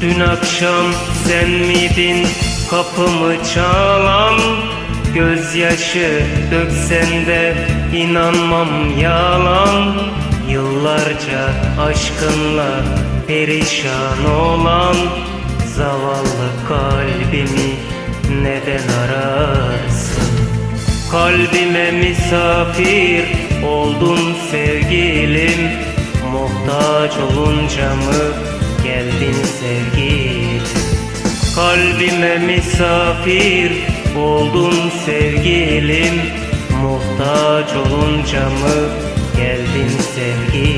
Dün akşam sen miydin? Kapımı çalan Gözyaşı döksen de inanmam yalan. Yıllarca aşkınla perişan olan Zavallı kalbimi neden ararsın? Kalbime misafir oldun sevgilim. Muhtaç olunca mı geldin sevgilim Kalbime misafir oldun sevgilim. Muhtaç olunca mı geldin sevgilim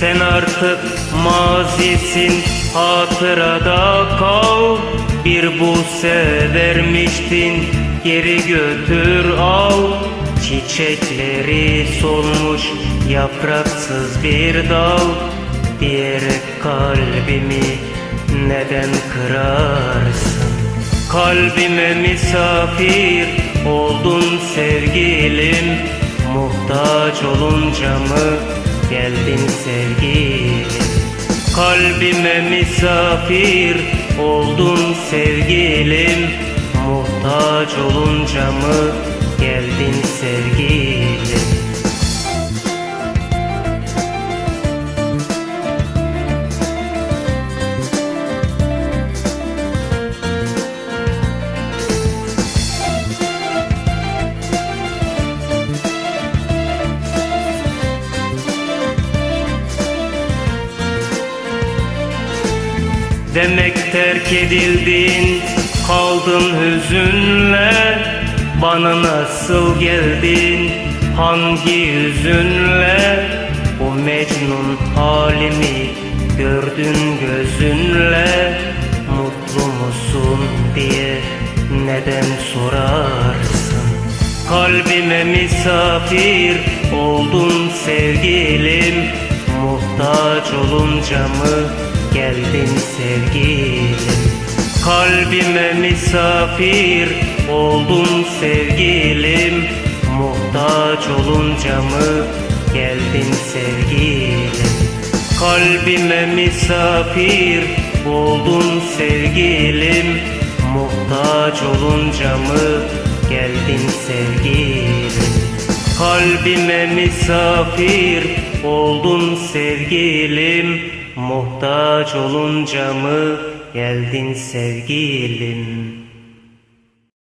Sen artık mazisin hatırada kal. Bir buse vermiştin geri götür al. Çiçekleri solmuş yapraksız bir dal. Diyerek kalbimi neden kırarsın? Kalbime misafir oldun sevgilim. Muhtaç olunca mı geldin sevgilim Kalbime misafir oldun sevgilim. Muhtaç olunca mı geldin sevgilim Demek terk edildin kaldın hüzünle. Bana nasıl geldin hangi yüzünle O mecnun halimi gördün gözünle. Mutlu musun diye neden sorarsın? Kalbime misafir oldun sevgilim. Muhtaç olunca mı geldin sevgilim. Kalbime misafir oldun sevgilim. Muhtaç olunca mı geldin sevgilim? Kalbime misafir oldun sevgilim. Muhtaç olunca mı geldin sevgilim? Kalbime misafir oldun sevgilim Muhtaç olunca mı geldin sevgilim